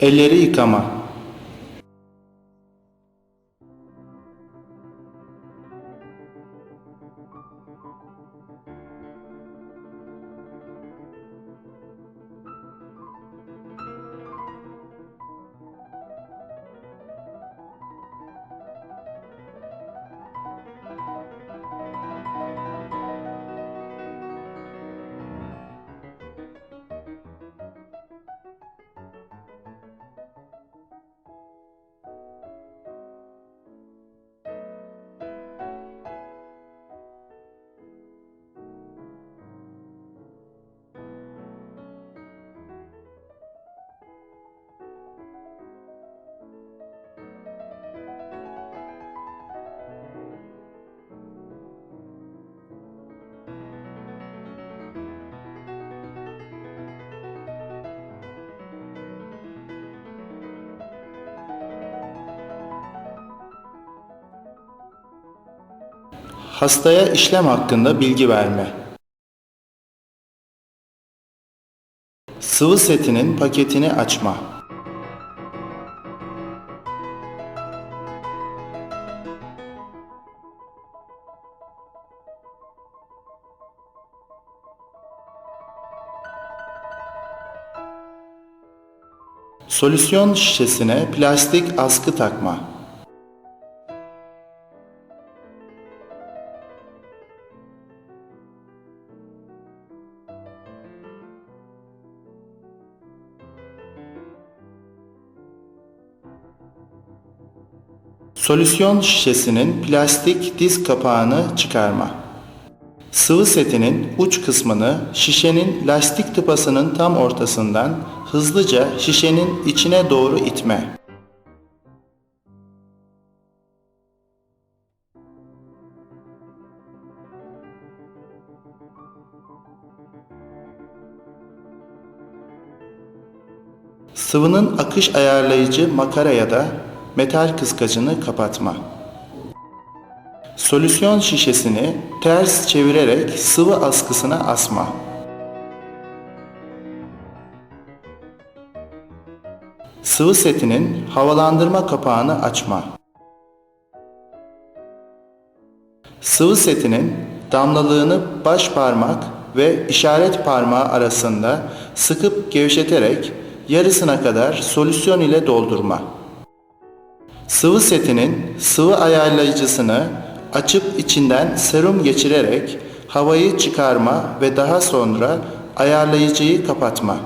Elleri yıkama. Hastaya işlem hakkında bilgi verme. Sıvı setinin paketini açma. Solüsyon şişesine plastik askı takma. Solüsyon şişesinin plastik diz kapağını çıkarma. Sıvı setinin uç kısmını şişenin lastik tıpasının tam ortasından hızlıca şişenin içine doğru itme. Sıvının akış ayarlayıcı makara ya da metal kıskacını kapatma. Solüsyon şişesini ters çevirerek sıvı askısına asma. Sıvı setinin havalandırma kapağını açma. Sıvı setinin damlalığını baş parmak ve işaret parmağı arasında sıkıp gevşeterek yarısına kadar solüsyon ile doldurma. Sıvı setinin sıvı ayarlayıcısını açıp içinden serum geçirerek havayı çıkarma ve daha sonra ayarlayıcıyı kapatma.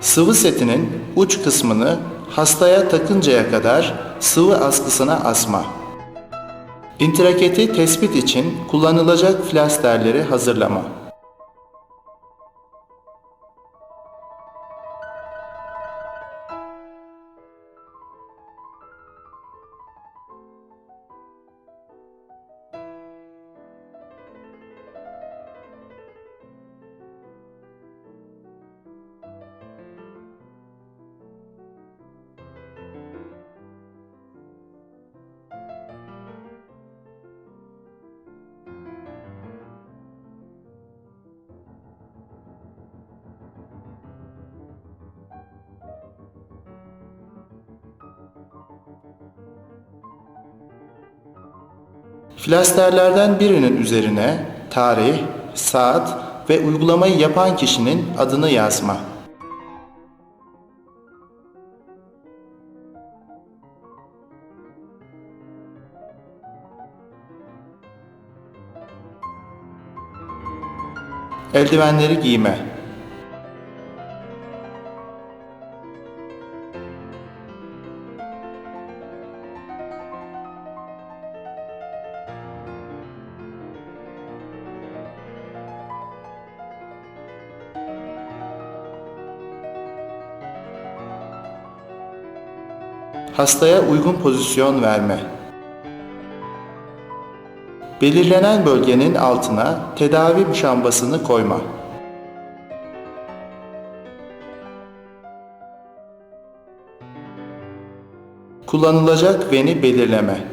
Sıvı setinin uç kısmını hastaya takıncaya kadar sıvı askısına asma. İntraketi tespit için kullanılacak flasterleri hazırlama. Flasterlerden birinin üzerine tarih, saat ve uygulamayı yapan kişinin adını yazma. Eldivenleri giyme. Hastaya uygun pozisyon verme. Belirlenen bölgenin altına tedavi muşambasını koyma. Kullanılacak veni belirleme.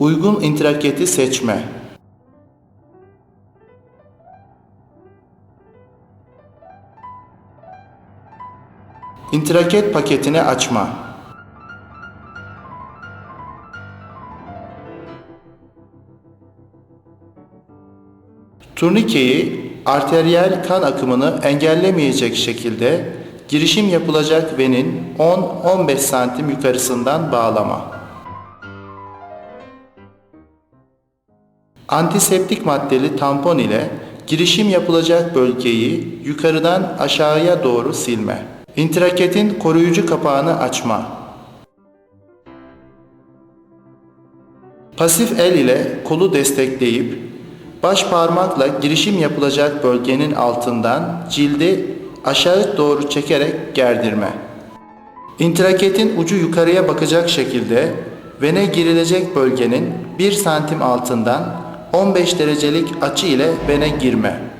Uygun intraketi seçme. İntraket paketini açma. Turnikeyi arteriyel kan akımını engellemeyecek şekilde girişim yapılacak venin 10-15 santim yukarısından bağlama. Antiseptik maddeli tampon ile girişim yapılacak bölgeyi yukarıdan aşağıya doğru silme. İntraketin koruyucu kapağını açma. Pasif el ile kolu destekleyip baş parmakla girişim yapılacak bölgenin altından cildi aşağı doğru çekerek gerdirme. İntraketin ucu yukarıya bakacak şekilde vene girilecek bölgenin 1 santim altından 15 derecelik açı ile vene girme.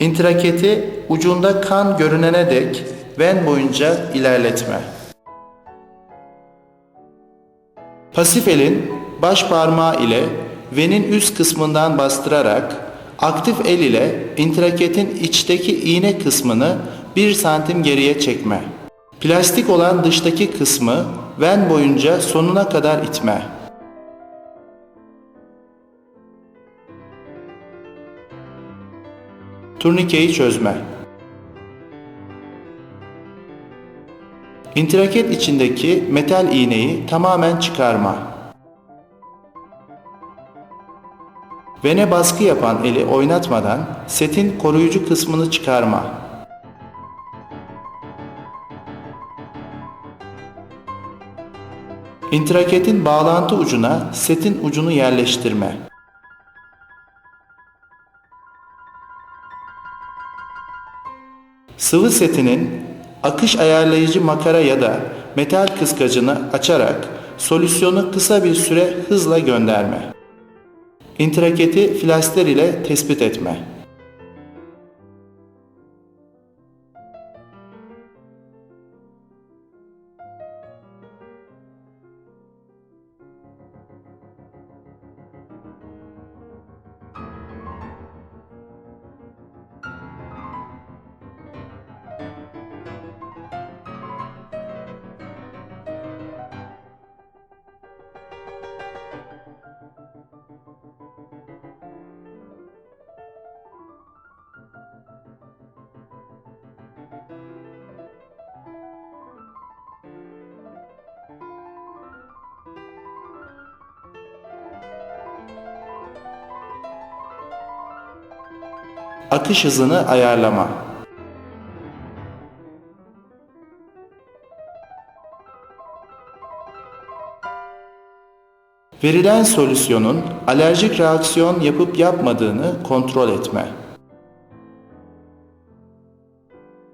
İntraketi ucunda kan görünene dek ven boyunca ilerletme. Pasif elin baş parmağı ile venin üst kısmından bastırarak aktif el ile intraketin içteki iğne kısmını 1 santim geriye çekme. Plastik olan dıştaki kısmı ven boyunca sonuna kadar itme. Turnikeyi çözme. İntraket içindeki metal iğneyi tamamen çıkarma. Vene baskı yapan eli oynatmadan setin koruyucu kısmını çıkarma. İntraketin bağlantı ucuna setin ucunu yerleştirme. Sıvı setinin akış ayarlayıcı makara ya da metal kıskacını açarak solüsyonu kısa bir süre hızla gönderme. İntraketi flaster ile tespit etme. Akış hızını ayarlama. Verilen solüsyonun alerjik reaksiyon yapıp yapmadığını kontrol etme.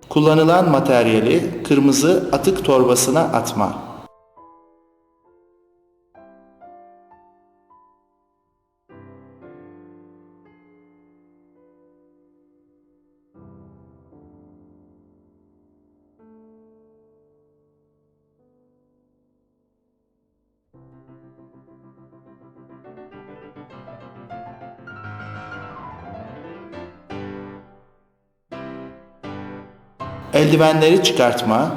Kullanılan materyali kırmızı atık torbasına atma. Eldivenleri çıkartma.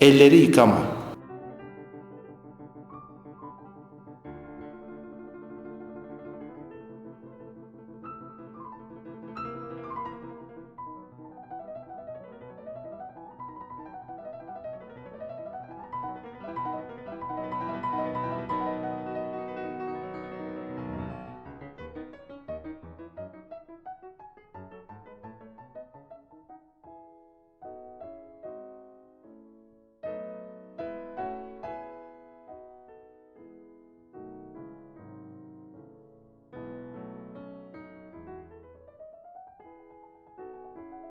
Elleri yıkama.